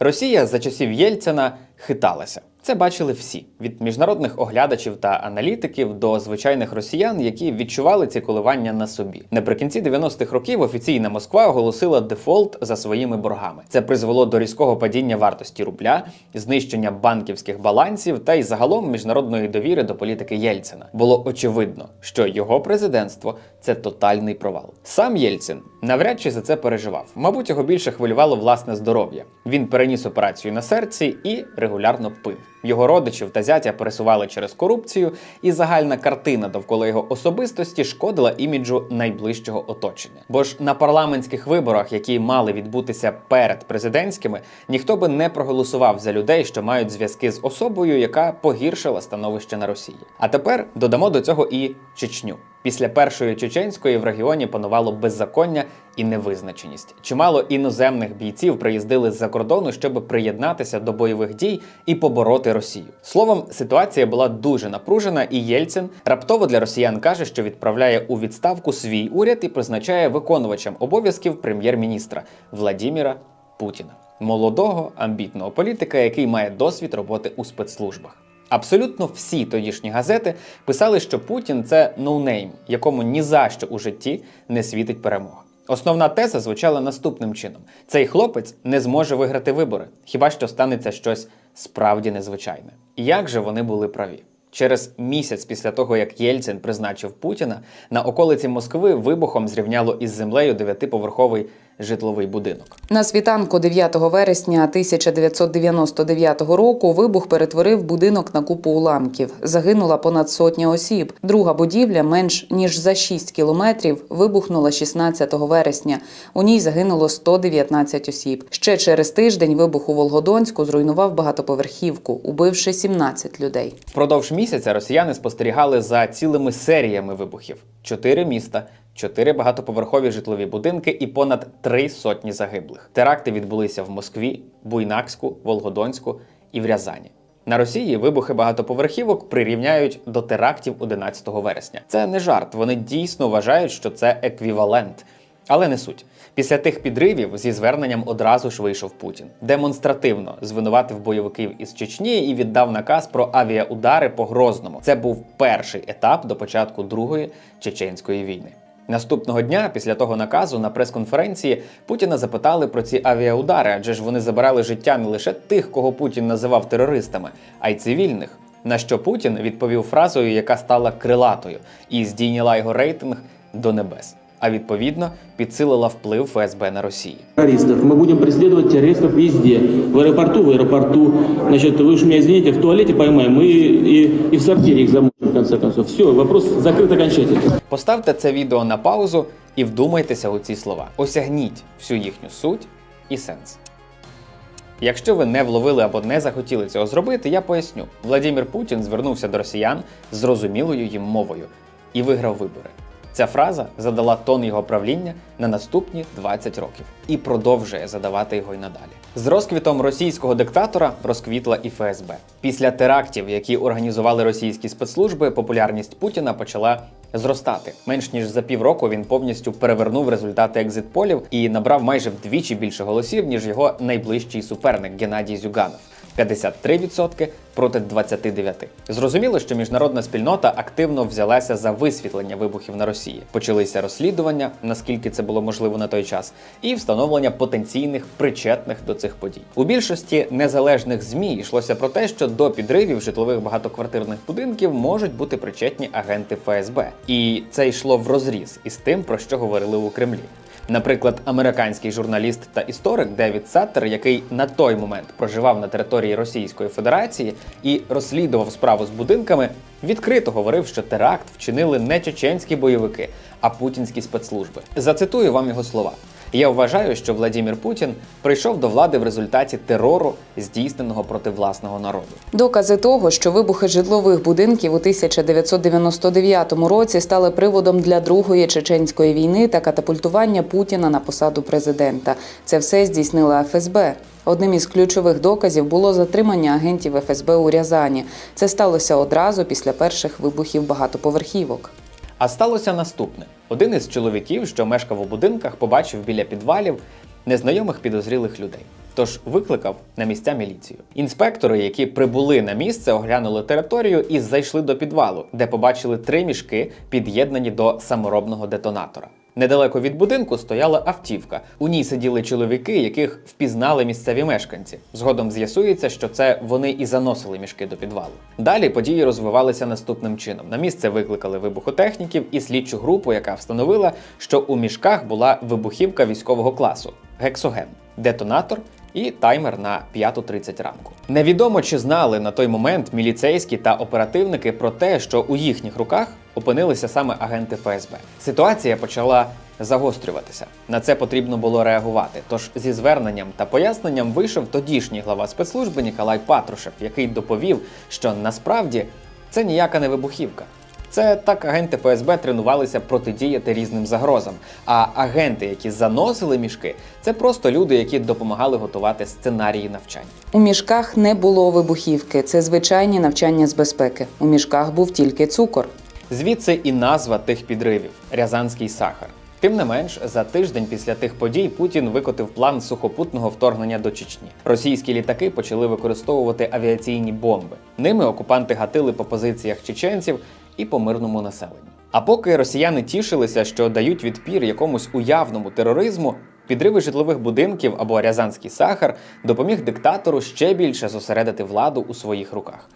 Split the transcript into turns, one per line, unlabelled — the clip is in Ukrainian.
Росія за часів Єльцина хиталася. Це бачили всі від міжнародних оглядачів та аналітиків до звичайних росіян, які відчували ці коливання на собі. Наприкінці 90-х років офіційна Москва оголосила дефолт за своїми боргами. Це призвело до різкого падіння вартості рубля, знищення банківських балансів та й загалом міжнародної довіри до політики Єльцина. Було очевидно, що його президентство це тотальний провал. Сам Єльцин навряд чи за це переживав. Мабуть, його більше хвилювало власне здоров'я. Він переніс операцію на серці і регулярно пив. Його родичів та зятя пересували через корупцію, і загальна картина довкола його особистості шкодила іміджу найближчого оточення. Бо ж на парламентських виборах, які мали відбутися перед президентськими, ніхто би не проголосував за людей, що мають зв'язки з особою, яка погіршила становище на Росії. А тепер додамо до цього і Чечню. Після першої чеченської в регіоні панувало беззаконня і невизначеність. Чимало іноземних бійців приїздили з-за кордону, щоб приєднатися до бойових дій і побороти Росію. Словом, ситуація була дуже напружена, і Єльцин раптово для росіян каже, що відправляє у відставку свій уряд і призначає виконувачем обов'язків прем'єр-міністра Владіміра Путіна, молодого амбітного політика, який має досвід роботи у спецслужбах. Абсолютно всі тодішні газети писали, що Путін це ноунейм, якому ні за що у житті не світить перемога. Основна теза звучала наступним чином: цей хлопець не зможе виграти вибори, хіба що станеться щось справді незвичайне. Як же вони були праві? Через місяць після того, як Єльцин призначив Путіна, на околиці Москви вибухом зрівняло із землею дев'ятиповерховий житловий будинок.
На світанку 9 вересня 1999 року вибух перетворив будинок на купу уламків. Загинула понад сотня осіб. Друга будівля, менш ніж за 6 кілометрів, вибухнула 16 вересня. У ній загинуло 119 осіб. Ще через тиждень вибух у Волгодонську зруйнував багатоповерхівку, убивши 17 людей.
Впродовж місяця росіяни спостерігали за цілими серіями вибухів: чотири міста, чотири багатоповерхові житлові будинки і понад три сотні загиблих. Теракти відбулися в Москві, Буйнакську, Волгодонську і в Рязані. На Росії вибухи багатоповерхівок прирівняють до терактів 11 вересня. Це не жарт. Вони дійсно вважають, що це еквівалент. Але не суть. Після тих підривів зі зверненням одразу ж вийшов Путін. Демонстративно звинуватив бойовиків із Чечні і віддав наказ про авіаудари по Грозному. Це був перший етап до початку Другої чеченської війни. Наступного дня, після того наказу, на прес-конференції Путіна запитали про ці авіаудари, адже ж вони забирали життя не лише тих, кого Путін називав терористами, а й цивільних. На що Путін відповів фразою, яка стала крилатою, і здійняла його рейтинг до небес. А відповідно підсилила вплив ФСБ на Росії.
террористов. Мы будем преследовать террористов везде. В аэропорту, в аэропорту. Значит, вы уж меня извините, в туалете поймаем и, и, и в сортире их замочим, в конце концов. Все, вопрос закрыт окончательно.
Поставте це відео на паузу і вдумайтеся у ці слова. Осягніть всю їхню суть і сенс. Якщо ви не вловили або не захотіли цього зробити, я поясню. Владимир Путін звернувся до росіян з зрозумілою їм мовою і виграв вибори. Ця фраза задала тон його правління на наступні 20 років і продовжує задавати його й надалі. З розквітом російського диктатора розквітла і ФСБ. Після терактів, які організували російські спецслужби, популярність Путіна почала зростати. Менш ніж за півроку він повністю перевернув результати екзитполів і набрав майже вдвічі більше голосів, ніж його найближчий суперник Геннадій Зюганов. 53% проти 29%. Зрозуміло, що міжнародна спільнота активно взялася за висвітлення вибухів на Росії. Почалися розслідування, наскільки це було можливо на той час, і встановлення потенційних причетних до цих подій. У більшості незалежних змі йшлося про те, що до підривів житлових багатоквартирних будинків можуть бути причетні агенти ФСБ, і це йшло в розріз із тим, про що говорили у Кремлі. Наприклад, американський журналіст та історик Девід Саттер, який на той момент проживав на території Російської Федерації і розслідував справу з будинками, відкрито говорив, що теракт вчинили не чеченські бойовики, а путінські спецслужби. Зацитую вам його слова. Я вважаю, що Владимир Путін прийшов до влади в результаті терору, здійсненого проти власного народу.
Докази того, що вибухи житлових будинків у 1999 році стали приводом для другої чеченської війни та катапультування Путіна на посаду президента. Це все здійснила ФСБ. Одним із ключових доказів було затримання агентів ФСБ у Рязані. Це сталося одразу після перших вибухів багатоповерхівок.
А сталося наступне: один із чоловіків, що мешкав у будинках, побачив біля підвалів незнайомих підозрілих людей. тож викликав на місця міліцію. Інспектори, які прибули на місце, оглянули територію і зайшли до підвалу, де побачили три мішки, під'єднані до саморобного детонатора. Недалеко від будинку стояла автівка. У ній сиділи чоловіки, яких впізнали місцеві мешканці. Згодом з'ясується, що це вони і заносили мішки до підвалу. Далі події розвивалися наступним чином. На місце викликали вибухотехніків і слідчу групу, яка встановила, що у мішках була вибухівка військового класу гексоген, детонатор і таймер на 5.30 ранку. Невідомо чи знали на той момент міліцейські та оперативники про те, що у їхніх руках опинилися саме агенти ФСБ. Ситуація почала загострюватися. На це потрібно було реагувати. Тож зі зверненням та поясненням вийшов тодішній глава спецслужби Ніколай Патрушев, який доповів, що насправді це ніяка не вибухівка. Це так агенти ФСБ тренувалися протидіяти різним загрозам. А агенти, які заносили мішки, це просто люди, які допомагали готувати сценарії навчань.
У мішках не було вибухівки. Це звичайні навчання з безпеки. У мішках був тільки цукор.
Звідси і назва тих підривів Рязанський сахар. Тим не менш, за тиждень після тих подій Путін викотив план сухопутного вторгнення до Чечні. Російські літаки почали використовувати авіаційні бомби. Ними окупанти гатили по позиціях чеченців і по мирному населенню. А поки росіяни тішилися, що дають відпір якомусь уявному тероризму, підриви житлових будинків або рязанський сахар допоміг диктатору ще більше зосередити владу у своїх руках.